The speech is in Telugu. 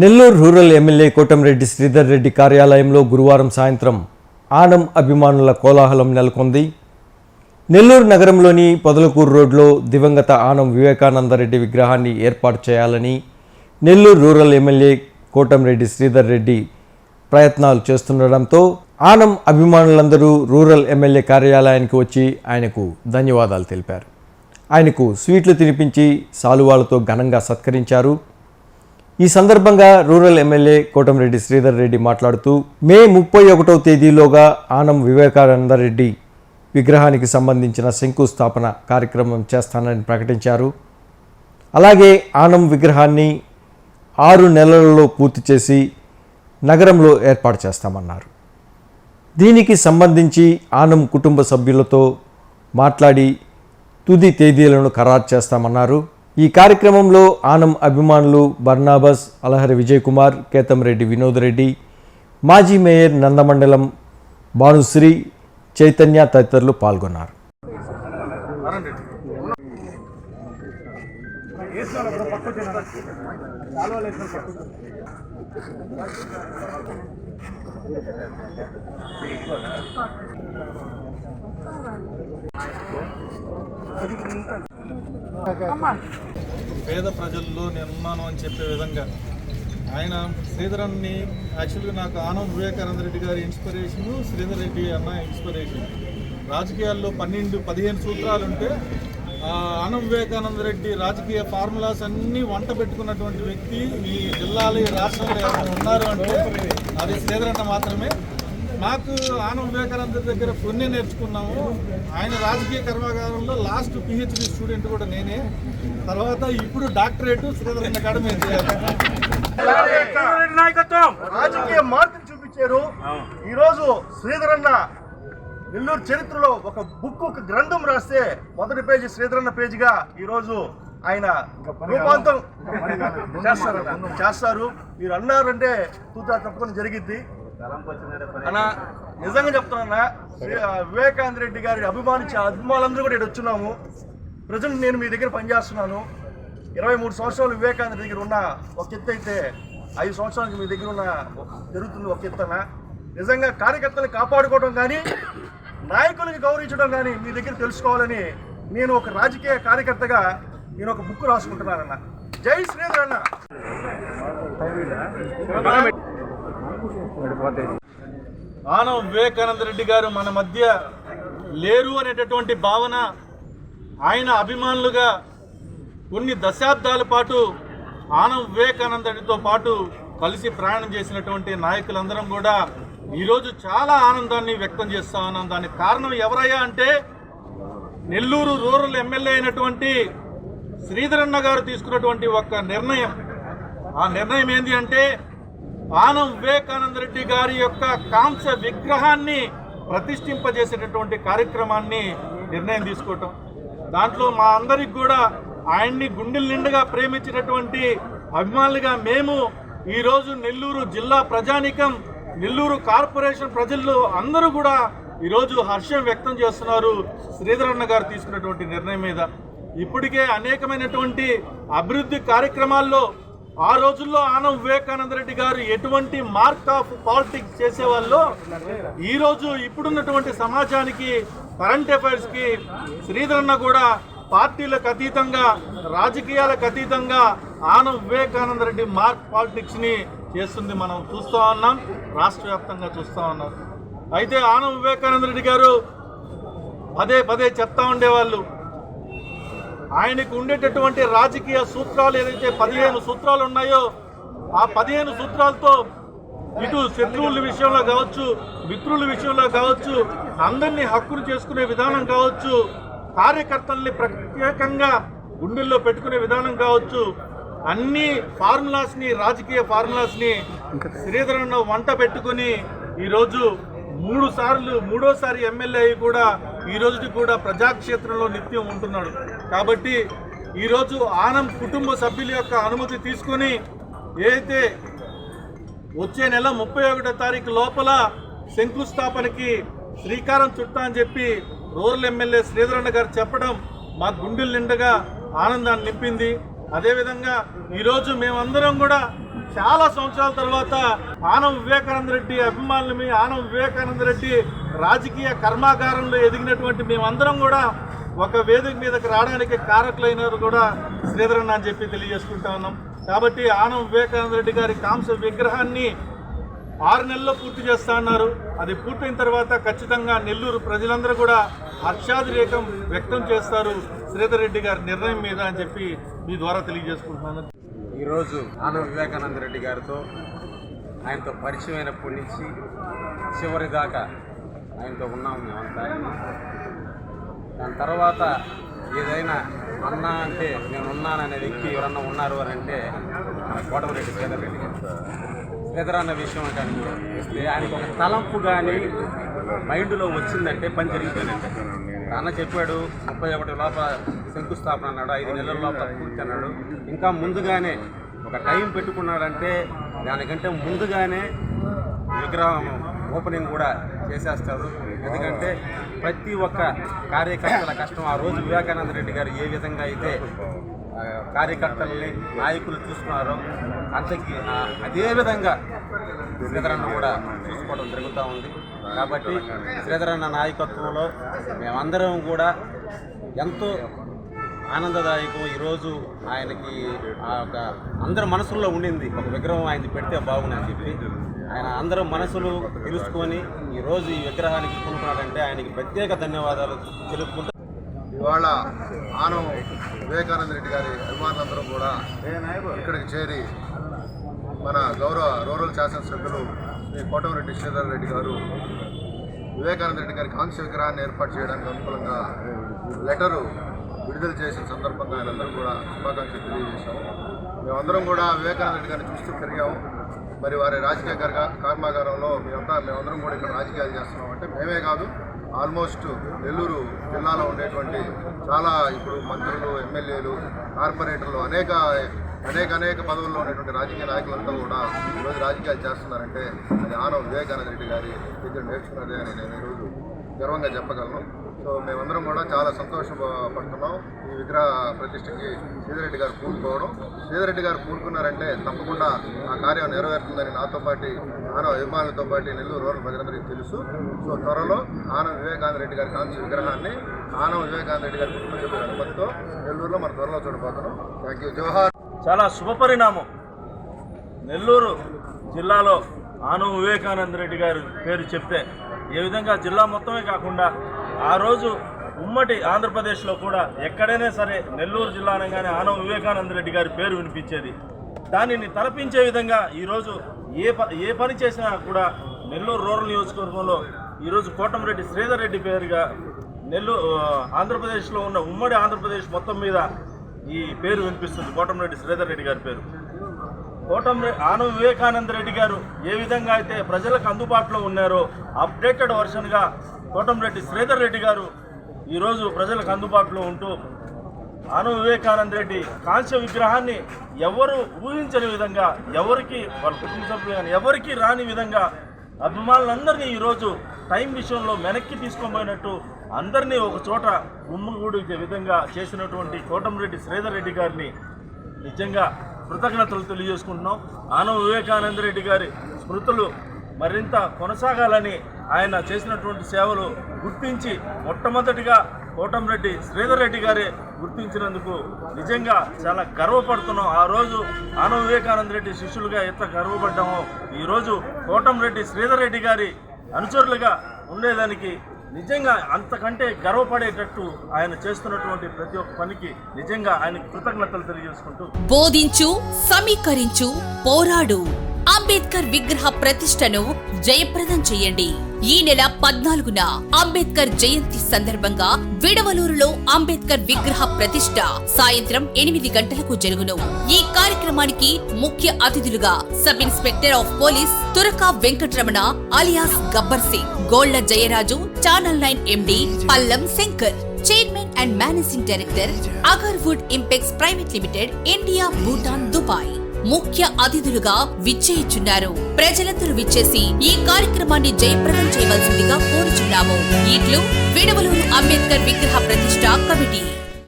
నెల్లూరు రూరల్ ఎమ్మెల్యే కోటంరెడ్డి శ్రీధర్ రెడ్డి కార్యాలయంలో గురువారం సాయంత్రం ఆనం అభిమానుల కోలాహలం నెలకొంది. నెల్లూరు నగరంలోని పొదలకూరు రోడ్లో దివంగత ఆనం వివేకానందరెడ్డి విగ్రహాన్ని ఏర్పాటు చేయాలని నెల్లూరు రూరల్ ఎమ్మెల్యే కోటంరెడ్డి శ్రీధర్ రెడ్డి ప్రయత్నాలు చేస్తుండడంతో ఆనం అభిమానులందరూ రూరల్ ఎమ్మెల్యే కార్యాలయానికి వచ్చి ఆయనకు ధన్యవాదాలు తెలిపారు. ఆయనకు స్వీట్లు తినిపించి సాలువాలతో ఘనంగా సత్కరించారు. ఈ సందర్భంగా రూరల్ ఎమ్మెల్యే కోటంరెడ్డి శ్రీధర్ రెడ్డి మాట్లాడుతూ మే ముప్పై ఒకటవ తేదీలోగా ఆనం వివేకానందరెడ్డి విగ్రహానికి సంబంధించిన శంకుస్థాపన కార్యక్రమం చేస్తానని ప్రకటించారు. అలాగే ఆనం విగ్రహాన్ని ఆరు నెలలలో పూర్తి చేసి నగరంలో ఏర్పాటు చేస్తామన్నారు. దీనికి సంబంధించి ఆనం కుటుంబ సభ్యులతో మాట్లాడి తుది తేదీలను ఖరారు చేస్తామన్నారు. ఈ కార్యక్రమంలో ఆనం అభిమానులు బర్నాబస్ అలహరి విజయ్ కుమార్ కేతంరెడ్డి వినోద్ రెడ్డి మాజీ మేయర్ నందమండలం భానుశ్రీ చైతన్య తదితరులు పాల్గొన్నారు. పేద ప్రజల్లో నేనున్నాను అని చెప్పే విధంగా ఆయన శ్రీధరన్ని యాక్చువల్గా నాకు ఆనం వివేకానంద రెడ్డి గారి ఇన్స్పిరేషను శ్రీధర్ రెడ్డి అన్న ఇన్స్పిరేషన్ రాజకీయాల్లో పన్నెండు పదిహేను సూత్రాలు ఉంటే ఆనం వివేకానంద రెడ్డి రాజకీయ ఫార్ములాస్ అన్నీ వంట పెట్టుకున్నటువంటి వ్యక్తి ఈ జిల్లాలో ఈ రాష్ట్రంలో ఎవరైనా ఉన్నారు అంటే అది శ్రీధరన్న మాత్రమే. నాకు ఆనం వివేకానంద దగ్గర కొన్ని నేర్చుకున్నాము. ఆయన రాజకీయ కర్మాగారంలో లాస్ట్ పిహెచ్డి స్టూడెంట్ కూడా నేనే. తర్వాత ఇప్పుడు డాక్టరేట్ శ్రీధరన్ అకాడమీ నాయకత్వం. రాజకీయ మార్పుని చూపించారు. ఈ రోజు శ్రీధరన్న నెల్లూరు చరిత్రలో ఒక బుక్ ఒక గ్రంథం రాస్తే మొదటి పేజీ శ్రీధరన్న పేజీగా ఈ రోజు ఆయన రూపాంతరం చేస్తారు చేస్తారు. మీరు అన్నారంటే తూచా తప్పకుండా జరిగిద్ది. అన్న నిజంగా చెప్తున్నా వివేకానంద రెడ్డి గారి అభిమానించే అభిమానులందరూ కూడా ఇక్కడ వచ్చున్నాము. ప్రజెంట్ నేను మీ దగ్గర పనిచేస్తున్నాను. ఇరవై మూడు సంవత్సరాలు వివేకానంద దగ్గర ఉన్న ఒక ఎత్తు అయితే ఐదు సంవత్సరాలకి మీ దగ్గర ఉన్న జరుగుతుంది ఒక ఎత్తన నిజంగా కార్యకర్తలను కాపాడుకోవడం కానీ నాయకులకి గౌరవించడం కానీ మీ దగ్గర తెలుసుకోవాలని నేను ఒక రాజకీయ కార్యకర్తగా నేను ఒక బుక్ రాసుకుంటున్నానన్న. జై శ్రీధర్ అన్న. ఆనం వివేకానంద రెడ్డి గారు మన మధ్య లేరు అనేటటువంటి భావన ఆయన అభిమానులుగా కొన్ని దశాబ్దాల పాటు ఆనం వివేకానంద రెడ్డితో పాటు కలిసి ప్రయాణం చేసినటువంటి నాయకులందరం కూడా ఈరోజు చాలా ఆనందాన్ని వ్యక్తం చేస్తా ఉన్నాం. దానికి కారణం ఎవరయ్యా అంటే నెల్లూరు రూరల్ ఎమ్మెల్యే అయినటువంటి శ్రీధరన్న గారు తీసుకున్నటువంటి ఒక నిర్ణయం. ఆ నిర్ణయం ఏంటి అంటే ఆనం వివేకానంద రెడ్డి గారి యొక్క కాంస విగ్రహాన్ని ప్రతిష్ఠింపజేసేటటువంటి కార్యక్రమాన్ని నిర్ణయం తీసుకోవటం. దాంట్లో మా అందరికి కూడా ఆయన్ని గుండెల నిండుగా ప్రేమించినటువంటి అభిమానులుగా మేము ఈరోజు నెల్లూరు జిల్లా ప్రజానికం నెల్లూరు కార్పొరేషన్ ప్రజల్లో అందరూ కూడా ఈరోజు హర్షం వ్యక్తం చేస్తున్నారు శ్రీధరన్న గారు తీసుకున్నటువంటి నిర్ణయం మీద. ఇప్పటికే అనేకమైనటువంటి అభివృద్ధి కార్యక్రమాల్లో ఆ రోజుల్లో ఆనం వివేకానంద రెడ్డి గారు ఎటువంటి మార్క్ ఆఫ్ పాలిటిక్స్ చేసేవాళ్ళు ఈరోజు ఇప్పుడున్నటువంటి సమాజానికి కరెంట్ అఫైర్స్కి శ్రీధరన్న కూడా పార్టీలకు అతీతంగా రాజకీయాలకు అతీతంగా ఆనం వివేకానంద రెడ్డి మార్క్ పాలిటిక్స్ని చేస్తుంది మనం చూస్తూ ఉన్నాం రాష్ట్ర వ్యాప్తంగా చూస్తూ ఉన్నాం. అయితే ఆనం వివేకానంద రెడ్డి గారు పదే పదే చెప్తా ఉండేవాళ్ళు ఆయనకు ఉండేటటువంటి రాజకీయ సూత్రాలు ఏదైతే పదిహేను సూత్రాలు ఉన్నాయో ఆ పదిహేను సూత్రాలతో ఇటు శత్రువుల విషయంలో కావచ్చు మిత్రుల విషయంలో కావచ్చు అందరినీ హక్కులు చేసుకునే విధానం కావచ్చు కార్యకర్తల్ని ప్రత్యేకంగా గుండెల్లో పెట్టుకునే విధానం కావచ్చు అన్ని ఫార్ములాస్ని రాజకీయ ఫార్ములాస్ని శ్రీధరన్న వంట పెట్టుకుని ఈరోజు మూడు సార్లు మూడోసారి ఎమ్మెల్యే అయి కూడా ఈ రోజుకి కూడా ప్రజాక్షేత్రంలో నిత్యం ఉంటున్నాడు. కాబట్టి ఈరోజు ఆనం కుటుంబ సభ్యుల యొక్క అనుమతి తీసుకొని ఏదైతే వచ్చే నెల ముప్పై ఒకటో తారీఖు లోపల శంకుస్థాపనకి శ్రీకారం చుట్టా అని చెప్పి రూరల్ ఎమ్మెల్యే శ్రీధరన్న గారు చెప్పడం మా గుండెలు నిండగా ఆనందాన్ని నింపింది. అదేవిధంగా ఈరోజు మేమందరం కూడా చాలా సంవత్సరాల తర్వాత ఆనం వివేకానంద రెడ్డి అభిమానులు మీ ఆనం వివేకానంద రెడ్డి రాజకీయ కర్మాగారంలో ఎదిగినటువంటి మేమందరం కూడా ఒక వేదిక మీదకి రావడానికి కారకులైనారు కూడా శ్రీధరన్న అని చెప్పి తెలియజేసుకుంటా ఉన్నాం. కాబట్టి ఆనం వివేకానంద రెడ్డి గారి కాంస విగ్రహాన్ని ఆరు నెలల్లో పూర్తి చేస్తా అన్నారు. అది పూర్తయిన తర్వాత ఖచ్చితంగా నెల్లూరు ప్రజలందరూ కూడా హర్షాదిరేకం వ్యక్తం చేస్తారు శ్రీధర్ రెడ్డి గారి నిర్ణయం మీద అని చెప్పి మీ ద్వారా తెలియజేసుకుంటున్నాను. ఈరోజు ఆన వివేకానంద రెడ్డి గారితో ఆయనతో పరిచయం అయినప్పటి నుంచి చివరి దాకా ఆయనతో ఉన్నాము మేమంతా దాని తర్వాత ఏదైనా అన్నా అంటే నేను ఉన్నాననే వ్యక్తి ఎవరన్నా ఉన్నారు అని అంటే మన కోటమిరెడ్డి శ్రీధర్ రెడ్డి శ్రీధర్ అన్న విషయం అంటే వస్తే ఆయనకు ఒక తలంపు కానీ మైండ్లో వచ్చిందంటే పని జరిగిపోయినట్టే. అన్న చెప్పాడు ముప్పై ఒకటి లోపల శంకుస్థాపన అన్నాడు ఐదు నెలల లోపల పూర్తి అన్నాడు. ఇంకా ముందుగానే ఒక టైం పెట్టుకున్నాడంటే దానికంటే ముందుగానే విగ్రహం ఓపెనింగ్ కూడా చేసేస్తారు ఎందుకంటే ప్రతి ఒక్క కార్యకర్తల కష్టం ఆ రోజు వివేకానంద రెడ్డి గారు ఏ విధంగా అయితే కార్యకర్తల్ని నాయకులు చూసుకున్నారో అంతకి అదే విధంగా శ్రీధరన్న కూడా చూసుకోవడం జరుగుతూ ఉంది. కాబట్టి శ్రీధరన్న నాయకత్వంలో మేమందరం కూడా ఎంతో ఆనందదాయకం. ఈరోజు ఆయనకి ఆ యొక్క అందరి మనసుల్లో ఉండింది. ఒక విగ్రహం ఆయన పెడితే బాగుందని చెప్పి ఆయన అందరూ మనసులు తెలుసుకొని ఈరోజు ఈ విగ్రహానికి కొనుక్కున్నాడంటే ఆయనకి ప్రత్యేక ధన్యవాదాలు తెలుపుకుంటూ ఇవాళ ఆనం వివేకానంద రెడ్డి గారి అభిమానులందరూ కూడా ఇక్కడికి చేరి మన గౌరవ రూరల్ శాసనసభ్యులు సభ్యులు కోటమిరెడ్డి శ్రీధర్ రెడ్డి గారు వివేకానంద రెడ్డి గారి కాంస్య విగ్రహాన్ని ఏర్పాటు చేయడానికి అనుకూలంగా లెటరు విడుదల చేసిన సందర్భంగా ఆయనందరూ కూడా శుభాకాంక్షలు తెలియజేశాము మేమందరం కూడా వివేకానంద రెడ్డి గారిని చూస్తూ పెరిగాము మరి వారి రాజకీయ కర్గా కర్మాగారంలో మేమంతా మేమందరం కూడా ఇక్కడ రాజకీయాలు చేస్తున్నాం అంటే మేమే కాదు ఆల్మోస్ట్ నెల్లూరు జిల్లాలో ఉండేటువంటి చాలా ఇప్పుడు మంత్రులు ఎమ్మెల్యేలు కార్పొరేటర్లు అనేక అనేక అనేక పదవుల్లో ఉన్నటువంటి రాజకీయ నాయకులంతా కూడా ఈరోజు రాజకీయాలు చేస్తున్నారంటే అది ఆనవ వివేకానంద రెడ్డి గారి దగ్గర నేర్చుకున్నదే అని నేను ఈరోజు గర్వంగా చెప్పగలను. సో మేమందరం కూడా చాలా సంతోషపడుతున్నాం. ఈ విగ్రహ ప్రతిష్టకి శ్రీధరెడ్డి గారు పూనుకోవడం. శ్రీధరెడ్డి గారు పూనుకున్నారంటే తప్పకుండా ఆ కార్యం నెరవేరుతుందని నాతో పాటు ఆనవ అభిమానులతో పాటు నెల్లూరు రూరల్ ప్రజలందరికీ తెలుసు. సో త్వరలో ఆనవ వివేకానంద రెడ్డి గారి కాంతి విగ్రహాన్ని ఆనవ వివేకానంద రెడ్డి గారి కుటుంబ సభ్యుల అనుమతితో నెల్లూరులో మన త్వరలో చూడబోతున్నాం. థ్యాంక్ యూ జోహార్. చాలా శుభపరిణామం. నెల్లూరు జిల్లాలో ఆను వివేకానంద రెడ్డి గారి పేరు చెప్తే ఏ విధంగా జిల్లా మొత్తమే కాకుండా ఆ రోజు ఉమ్మడి ఆంధ్రప్రదేశ్లో కూడా ఎక్కడైనా సరే నెల్లూరు జిల్లా అనగానే ఆనవ వివేకానంద రెడ్డి గారి పేరు వినిపించేది. దానిని తలపించే విధంగా ఈరోజు ఏ ప ఏ పని చేసినా కూడా నెల్లూరు రూరల్ నియోజకవర్గంలో ఈరోజు కోటమిరెడ్డి శ్రీధర్ రెడ్డి పేరుగా నెల్లూరు ఆంధ్రప్రదేశ్లో ఉన్న ఉమ్మడి ఆంధ్రప్రదేశ్ మొత్తం మీద ఈ పేరు వినిపిస్తుంది. కోటమిరెడ్డి శ్రీధర్ రెడ్డి గారి పేరు. కోటమి ఆనం వివేకానంద రెడ్డి గారు ఏ విధంగా అయితే ప్రజలకు అందుబాటులో ఉన్నారో అప్డేటెడ్ వర్షన్గా కోటమిరెడ్డి శ్రీధర్ రెడ్డి గారు ఈరోజు ప్రజలకు అందుబాటులో ఉంటూ ఆనం వివేకానంద రెడ్డి కాంస్య విగ్రహాన్ని ఎవరు ఊహించని విధంగా ఎవరికి వాళ్ళ కుటుంబ సభ్యులు కానీ ఎవరికి రాని విధంగా అభిమానులందరినీ ఈరోజు టైం విషయంలో వెనక్కి తీసుకొని అందరినీ ఒక చోట గుమ్మగూడిచే విధంగా చేసినటువంటి కోటమిరెడ్డి శ్రీధర్ రెడ్డి గారిని నిజంగా కృతజ్ఞతలు తెలియజేసుకుంటున్నాం. ఆనవ వివేకానంద రెడ్డి గారి స్మృతులు మరింత కొనసాగాలని ఆయన చేసినటువంటి సేవలు గుర్తించి మొట్టమొదటిగా కోటంరెడ్డి శ్రీధర్ రెడ్డి గారే గుర్తించినందుకు నిజంగా చాలా గర్వపడుతున్నాం. ఆ రోజు ఆనవ వివేకానంద రెడ్డి శిష్యులుగా ఎంత గర్వపడ్డామో ఈరోజు కోటంరెడ్డి శ్రీధర్ రెడ్డి గారి అనుచరులుగా ఉండేదానికి నిజంగా అంతకంటే గర్వపడేటట్టు ఆయన చేస్తున్నటువంటి ప్రతి ఒక్క పనికి నిజంగా ఆయన కృతజ్ఞతలు తెలియజేసుకుంటూ బోధించు సమీకరించు పోరాడు. అంబేద్కర్ విగ్రహ ప్రతిష్టను జయప్రదం చేయండి. ఈ నెల పద్నాలుగున అంబేద్కర్ జయంతి సందర్భంగా విడవలూరులో అంబేద్కర్ విగ్రహ ప్రతిష్ట సాయంత్రం ఎనిమిది గంటలకు జరుగును. ఈ కార్యక్రమానికి ముఖ్య అతిథులుగా sub inspector of police Turaka Venkataramana alias Gabbar Singh Golla Jayaraju channel nine MD Pallam Shankar chairman and managing director agarwood impex private limited India Bhutan Dubai. ముఖ్య అతిథులుగా విచ్చేయిచున్నారు. ప్రజలందరూ విచ్చేసి ఈ కార్యక్రమాన్ని జయప్రదం చేయవలసిందిగా కోరుచున్నాము. ఇట్లు విడవలూరు అంబేద్కర్ విగ్రహ ప్రతిష్ట కమిటీ